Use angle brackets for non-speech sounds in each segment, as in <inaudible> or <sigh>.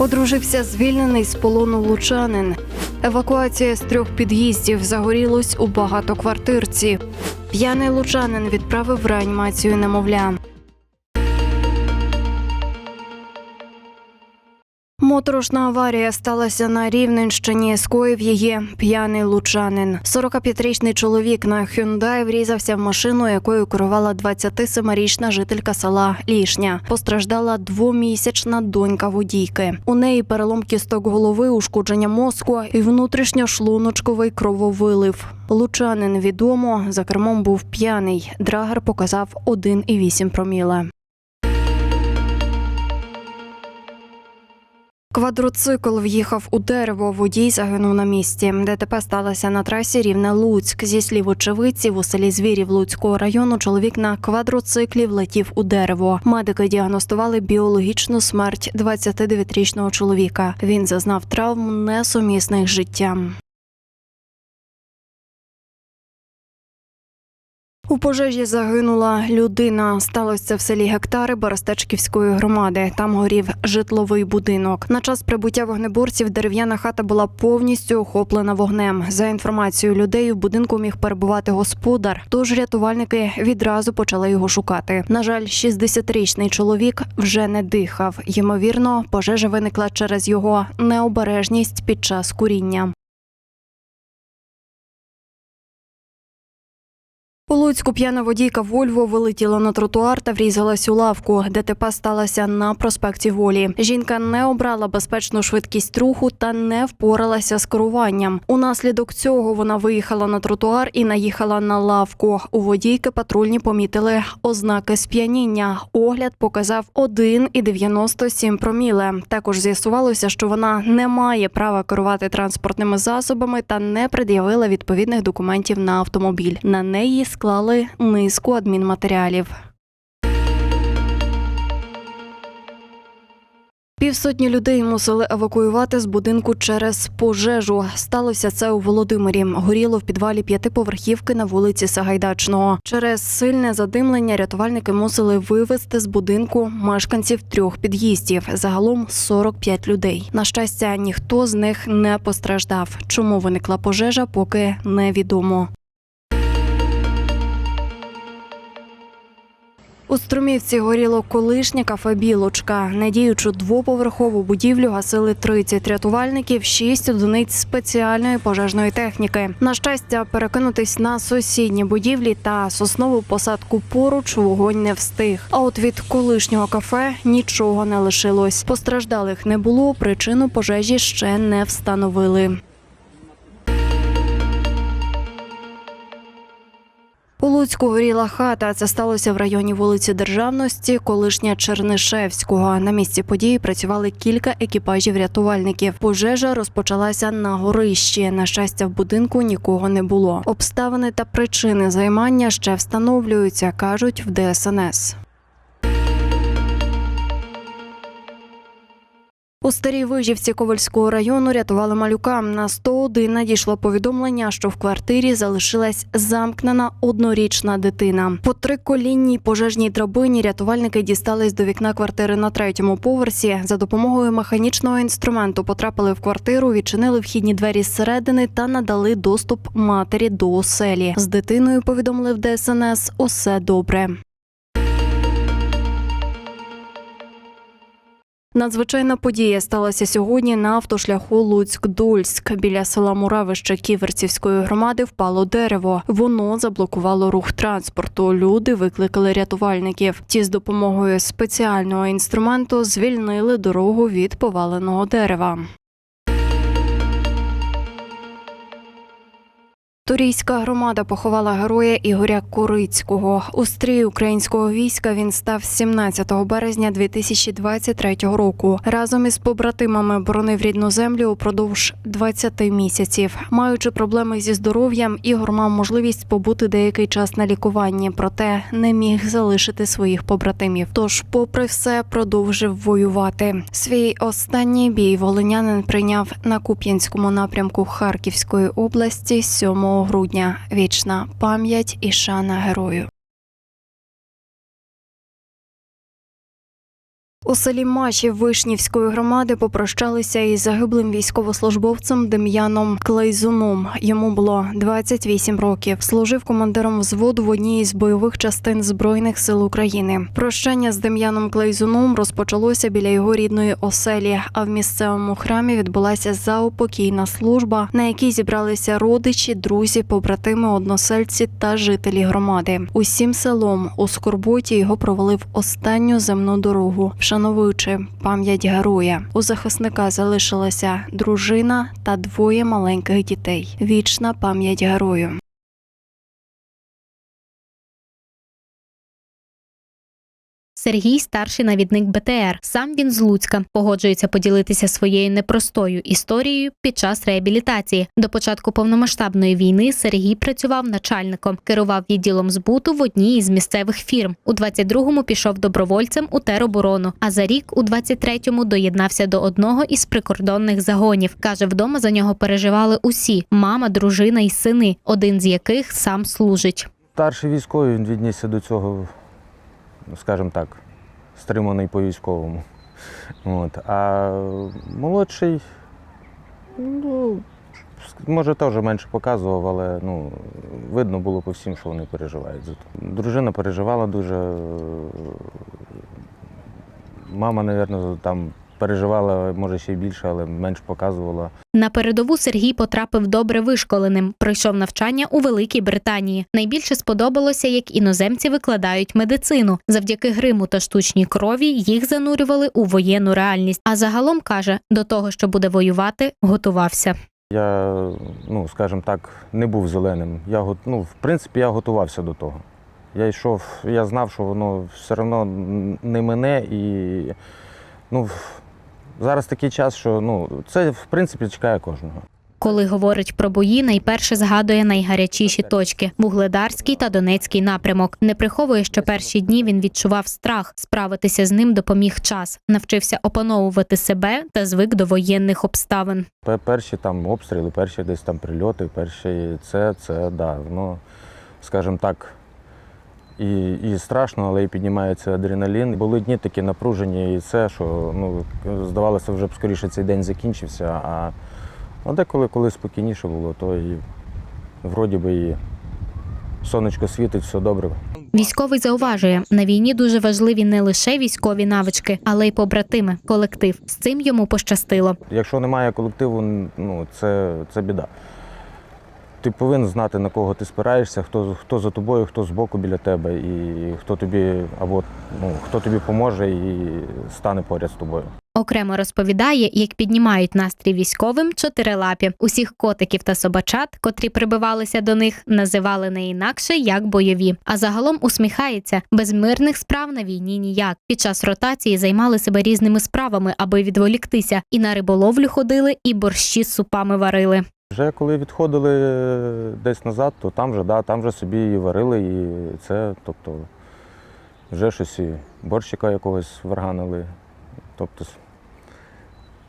Одружився звільнений з полону лучанин. Евакуація з трьох під'їздів загорілась у багатоквартирці. П'яний лучанин відправив реанімацію немовля. Моторошна аварія сталася на Рівненщині. Скоїв її п'яний лучанин. 45-річний чоловік на Hyundai врізався в машину, якою керувала 27-річна жителька села Лішня. Постраждала двомісячна донька водійки. У неї перелом кісток голови, ушкодження мозку і внутрішньошлуночковий крововилив. Лучанин відомо за кермом був п'яний. Драгер показав 1,8 проміла. Квадроцикл в'їхав у дерево. Водій загинув на місці. ДТП сталося на трасі Рівне Луцьк. Зі слів очевидців, у селі Звірів Луцького району чоловік на квадроциклі влетів у дерево. Медики діагностували біологічну смерть 29-річного чоловіка. Він зазнав травм несумісних життям. У пожежі загинула людина. Сталося це в селі Гектари Боростечківської громади. Там горів житловий будинок. На час прибуття вогнеборців дерев'яна хата була повністю охоплена вогнем. За інформацією людей, у будинку міг перебувати господар. Тож рятувальники відразу почали його шукати. На жаль, 60-річний чоловік вже не дихав. Ймовірно, пожежа виникла через його необережність під час куріння. У Луцьку п'яна водійка Вольво вилетіла на тротуар та врізалась у лавку. ДТП сталося на проспекті Волі. Жінка не обрала безпечну швидкість руху та не впоралася з керуванням. Унаслідок цього вона виїхала на тротуар і наїхала на лавку. У водійки патрульні помітили ознаки сп'яніння. Огляд показав 1,97 проміле. Також з'ясувалося, що вона не має права керувати транспортними засобами та не пред'явила відповідних документів на автомобіль. На неї склали низку адмінматеріалів. Півсотні людей мусили евакуювати з будинку через пожежу. Сталося це у Володимирі. Горіло в підвалі п'ятиповерхівки на вулиці Сагайдачного. Через сильне задимлення рятувальники мусили вивезти з будинку мешканців трьох під'їздів. Загалом 45 людей. На щастя, ніхто з них не постраждав. Чому виникла пожежа, поки невідомо. У Струмівці горіло колишнє кафе Білочка. Недіючу двоповерхову будівлю гасили 30 рятувальників, 6 одиниць спеціальної пожежної техніки. На щастя, перекинутись на сусідні будівлі та соснову посадку поруч вогонь не встиг. А от від колишнього кафе нічого не лишилось. Постраждалих не було. Причину пожежі ще не встановили. У Луцьку горіла хата. Це сталося в районі вулиці Державності, колишня Чернишевського. На місці події працювали кілька екіпажів рятувальників. Пожежа розпочалася на горищі. На щастя, в будинку нікого не було. Обставини та причини займання ще встановлюються, кажуть в ДСНС. У старій вижівці Ковальського району рятували малюка. На 101 надійшло повідомлення, що в квартирі залишилась замкнена однорічна дитина. По триколінній пожежній драбині рятувальники дістались до вікна квартири на третьому поверсі. За допомогою механічного інструменту потрапили в квартиру, відчинили вхідні двері зсередини та надали доступ матері до оселі. З дитиною повідомили в ДСНС усе добре. Надзвичайна подія сталася сьогодні на автошляху Луцьк-Дульськ. Біля села Муравище Ківерцівської громади впало дерево. Воно заблокувало рух транспорту. Люди викликали рятувальників. Ті з допомогою спеціального інструменту звільнили дорогу від поваленого дерева. Турійська громада поховала героя Ігоря Корицького. У стрій українського війська він став 17 березня 2023 року. Разом із побратимами боронив рідну землю упродовж 20 місяців. Маючи проблеми зі здоров'ям, Ігор мав можливість побути деякий час на лікуванні, проте не міг залишити своїх побратимів. Тож, попри все, продовжив воювати. Свій останній бій волинянин прийняв на Куп'янському напрямку Харківської області 7 грудня. Вічна пам'ять і шана герою. У селі Машів Вишнівської громади попрощалися із загиблим військовослужбовцем Дем'яном Клейзуном. Йому було 28 років. Служив командиром взводу в одній із бойових частин збройних сил України. Прощання з Дем'яном Клейзуном розпочалося біля його рідної оселі. А в місцевому храмі відбулася заупокійна служба, на якій зібралися родичі, друзі, побратими, односельці та жителі громади. Усім селом у скорботі його провели в останню земну дорогу, вшановуючи пам'ять героя. У захисника залишилася дружина та двоє маленьких дітей. Вічна пам'ять герою. Сергій старший навідник БТР. Сам він з Луцька погоджується поділитися своєю непростою історією під час реабілітації. До початку повномасштабної війни Сергій працював начальником, керував відділом збуту в одній із місцевих фірм. У 22-му пішов добровольцем у тероборону. А за рік, у 23-му, доєднався до одного із прикордонних загонів. каже, вдома за нього переживали усі: мама, дружина і сини, один з яких сам служить. Старший військовий він віднісся до цього, скажімо так, стриманий по військовому. От. А молодший, ну, може, теж менше показував, але ну, видно було по всім, що вони переживають. Дружина переживала дуже. Мама, мабуть, там переживала, може, ще й більше, але менш показувала. На передову Сергій потрапив добре вишколеним. Пройшов навчання у Великій Британії. Найбільше сподобалося, як іноземці викладають медицину. Завдяки гриму та штучній крові їх занурювали у воєнну реальність. А загалом каже, до того, що буде воювати, готувався. Я, ну, скажімо так, не був зеленим. Я, ну, в принципі, я готувався до того. Я йшов, я знав, що воно все одно не мене і ну, зараз такий час, що ну, це в принципі чекає кожного. Коли говорить про бої, найперше згадує найгарячіші точки Вугледарський та Донецький напрямок. Не приховує, що перші дні він відчував страх. Справитися з ним допоміг час, навчився опановувати себе та звик до воєнних обставин. Перші там обстріли, перші десь там прильоти, перші це, це, да, воно, скажімо так, і, і страшно, але і піднімається адреналін. Були дні такі напружені, і це, що ну, здавалося, вже б скоріше цей день закінчився. А, а деколи, коли спокійніше було, то і вроді би і сонечко світить, все добре. Військовий зауважує, на війні дуже важливі не лише військові навички, але й побратими, колектив. З цим йому пощастило. Якщо немає колективу, ну, це, це біда. Ти повинен знати, на кого ти спираєшся, хто, хто за тобою, хто збоку біля тебе, і хто тобі або ну, хто тобі поможе і стане поряд з тобою. Окремо розповідає, як піднімають настрій військовим чотирилапі. Усіх котиків та собачат, котрі прибивалися до них, називали не інакше як бойові. А загалом усміхається без мирних справ на війні ніяк. Pід час ротації займали себе різними справами, аби відволіктися. І на риболовлю ходили, і борщі з супами варили. Вже коли відходили десь назад, то там вже, да, там вже собі і варили, і це, тобто, вже щось і борщика якогось варганили. Тобто,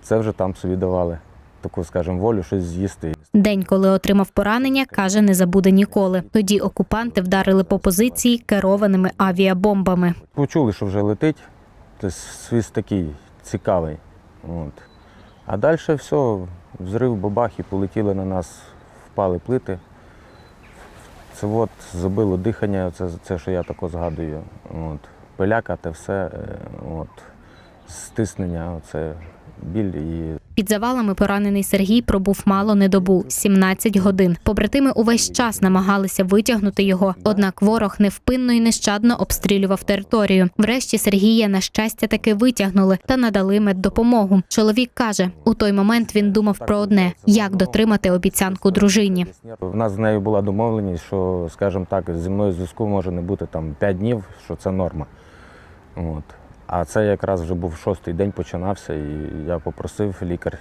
це вже там собі давали. Таку, скажімо, волю щось з'їсти. День, коли отримав поранення, каже, не забуде ніколи. Тоді окупанти вдарили по позиції керованими авіабомбами. Почули, що вже летить, тобто свіст такий цікавий. От. А далі все, взрив, бабах і полетіли на нас, впали плити. Це от забило дихання, це, це що я тако згадую. От. Пиляка, те все, е, от. Стиснення, це біль і Під завалами поранений Сергій пробув мало не добу 17 годин. Побратими увесь час намагалися витягнути його. Однак ворог невпинно і нещадно обстрілював територію. Врешті Сергія, на щастя, таки витягнули та надали меддопомогу. Чоловік каже, у той момент він думав про одне: як дотримати обіцянку дружині. У нас з нею була домовленість, що, скажімо так, зі мною зв'язку може не бути там 5 днів, що це норма. От. А це якраз вже був шостий день починався, і я попросив лікар,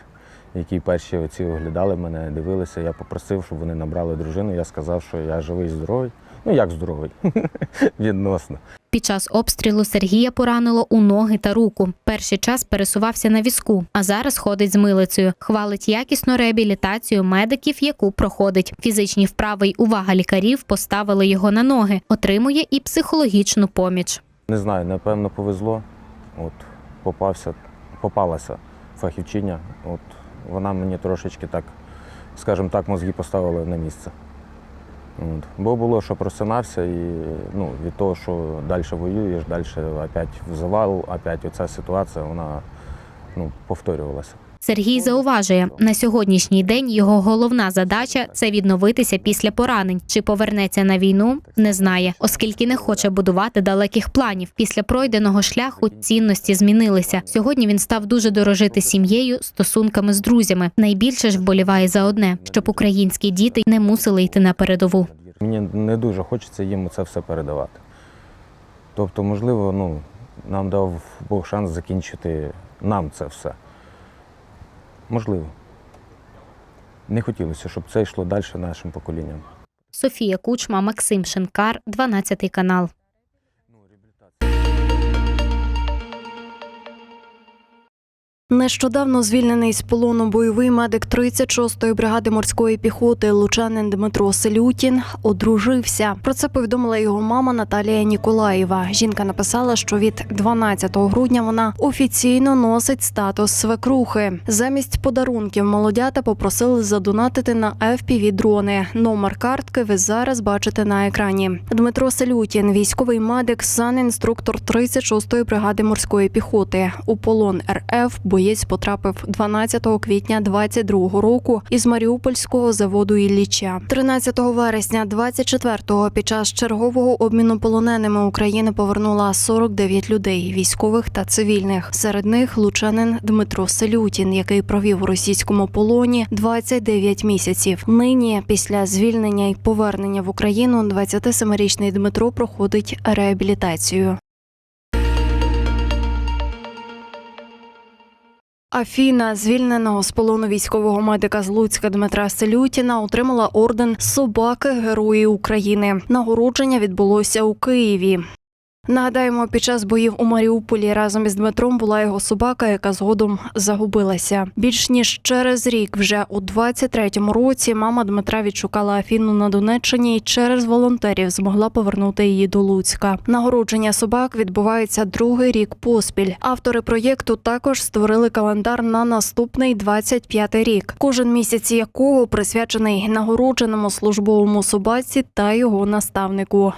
які перші оці оглядали мене, дивилися, я попросив, щоб вони набрали дружину. Я сказав, що я живий, здоровий. Ну як здоровий? <laughs> Відносно. Під час обстрілу Сергія поранило у ноги та руку. Перший час пересувався на візку, а зараз ходить з милицею. Хвалить якісну реабілітацію медиків, яку проходить. Фізичні вправи й увага лікарів поставили його на ноги. Отримує і психологічну поміч. Не знаю, напевно, повезло. От. попався, попалася фахівчиня. От вона мені трошечки так, скажімо так, мозги поставила на місце. От. Бо було, що просинався, і ну, від того, що далі воюєш, далі опять в завал, опять оця ситуація, вона ну, повторювалася. Сергій зауважує, на сьогоднішній день його головна задача це відновитися після поранень. Чи повернеться на війну, не знає, оскільки не хоче будувати далеких планів. Після пройденого шляху цінності змінилися. Сьогодні він став дуже дорожити сім'єю, стосунками з друзями. Найбільше ж вболіває за одне, щоб українські діти не мусили йти на передову. Мені не дуже хочеться їм це все передавати. Тобто, можливо, ну, нам дав Бог шанс закінчити нам це все. Можливо. Не хотілося, щоб це йшло далі нашим поколінням. Софія Кучма, Максим Шинкар, 12 канал. Нещодавно звільнений з полону бойовий медик 36-ї бригади морської піхоти лучанин Дмитро Селютін одружився. Про це повідомила його мама Наталія Ніколаєва. Жінка написала, що від 12 грудня вона офіційно носить статус свекрухи. Замість подарунків молодята попросили задонатити на fpv дрони. Номер картки ви зараз бачите на екрані. Дмитро Селютін, військовий медик, санінструктор 36-ї бригади морської піхоти. У полон РФ боєць потрапив 12 квітня 22 року із Маріупольського заводу Ілліча. 13 вересня 24-го під час чергового обміну полоненими Україна повернула 49 людей, військових та цивільних. Серед них лучанин Дмитро Селютін, який провів у російському полоні 29 місяців. Нині, після звільнення і повернення в Україну, 27-річний Дмитро проходить реабілітацію. Афіна, звільненого з полону військового медика з Луцька Дмитра Селютіна, отримала орден Собаки Герої України. Нагородження відбулося у Києві. Нагадаємо, під час боїв у Маріуполі разом із Дмитром була його собака, яка згодом загубилася. Більш ніж через рік, вже у 23-му році, мама Дмитра відшукала Афіну на Донеччині і через волонтерів змогла повернути її до Луцька. Нагородження собак відбувається другий рік поспіль. Автори проєкту також створили календар на наступний 25-й рік, кожен місяць якого присвячений нагородженому службовому собаці та його наставнику.